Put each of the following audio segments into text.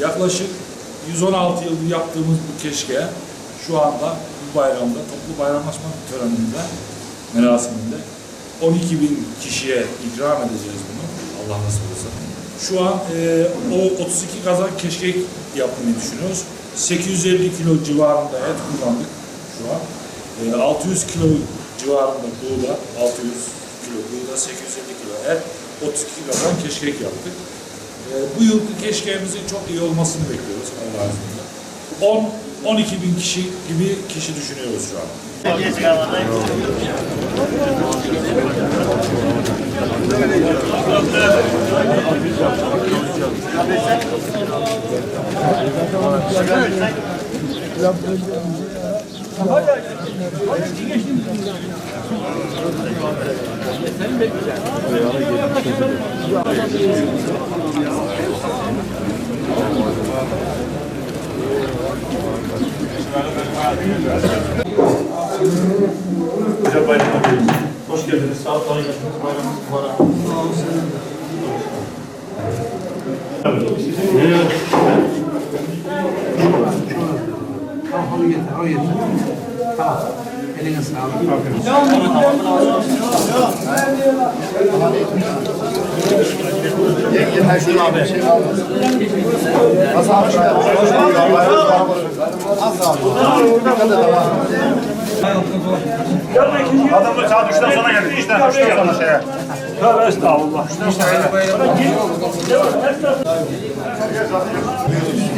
Yaklaşık 116 yıldır yaptığımız bu keşke şu anda bu bayramda toplu bayramlaşma töreninde merasiminde 12 bin kişiye ikram edeceğiz bunu. Allah nasip olursa. Şu an e, o 32 kazan keşkek yapmayı düşünüyoruz. 850 kilo civarında et kullandık şu an. E, 600 kilo civarında buğda, 600 kilo buğda, 850 kilo et, 32 kazan keşkek yaptık. E, bu yılki keşkeğimizin çok iyi olmasını bekliyoruz Allah'ın izniyle. 10 12 bin kişi gibi kişi düşünüyoruz şu an. Güzel bayramlar diliyoruz. Hoş geldiniz. Sağ olun. Bayramınız mübarek. Tamam onu getir, o getir. Tamam. Eline sağlık. Yeter şunu abi. Nasıl abi? Az abi. Dikkat et abi. Adam da saat 3'ten sonra geldi. İşte 3'ten sonra şeye. Tövbe estağfurullah. İşte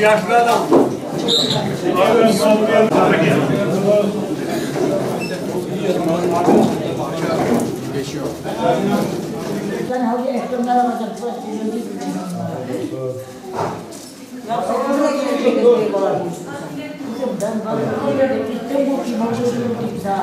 Yaşlı adam. Ben havlu ekranlar alacağım. Yoksa burada gelecek bir olan Kızım ben bana gittim bu kim olduğunu buldum sana.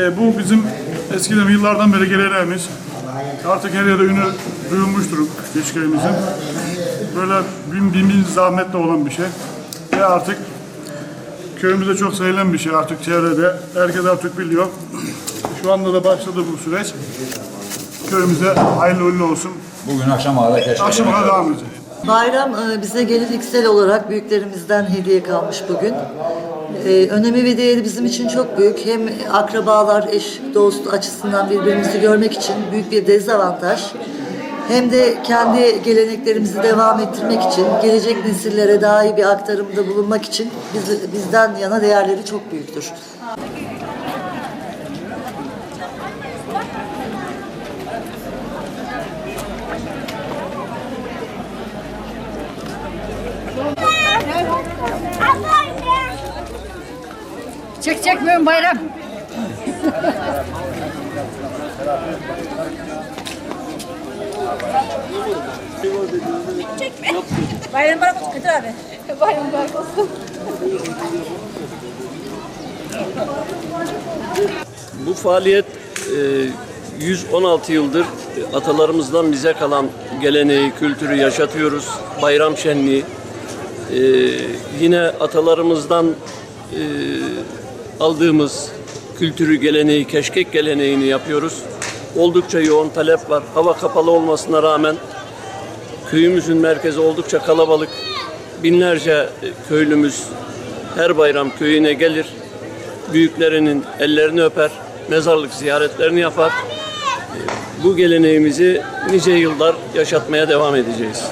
Ee, bu bizim eskiden yıllardan beri geleneğimiz. Artık her yerde ünü duyulmuştur keşkeğimizin. Böyle bin, bin bin zahmetle olan bir şey. Ve artık köyümüzde çok sayılan bir şey artık çevrede. Herkes artık biliyor. Şu anda da başladı bu süreç. Köyümüze hayırlı uğurlu olsun. Bugün akşam ağda keşke. Akşama kadar devam edecek. Bayram e, bize geleneksel olarak büyüklerimizden hediye kalmış bugün. E, Önemi ve değeri bizim için çok büyük. Hem akrabalar, eş, dost açısından birbirimizi görmek için büyük bir dezavantaj. Hem de kendi geleneklerimizi devam ettirmek için, gelecek nesillere daha iyi bir aktarımda bulunmak için biz, bizden yana değerleri çok büyüktür. Çek çekmiyorum bayram. Çekme. Bayram bırak Kadir abi. Bayram bırak olsun. Bu faaliyet e, 116 yıldır atalarımızdan bize kalan geleneği, kültürü yaşatıyoruz. Bayram şenliği. E, yine atalarımızdan e, aldığımız kültürü, geleneği, keşkek geleneğini yapıyoruz. Oldukça yoğun talep var. Hava kapalı olmasına rağmen köyümüzün merkezi oldukça kalabalık. Binlerce e, köylümüz her bayram köyüne gelir. Büyüklerinin ellerini öper, mezarlık ziyaretlerini yapar. E, bu geleneğimizi nice yıllar yaşatmaya devam edeceğiz.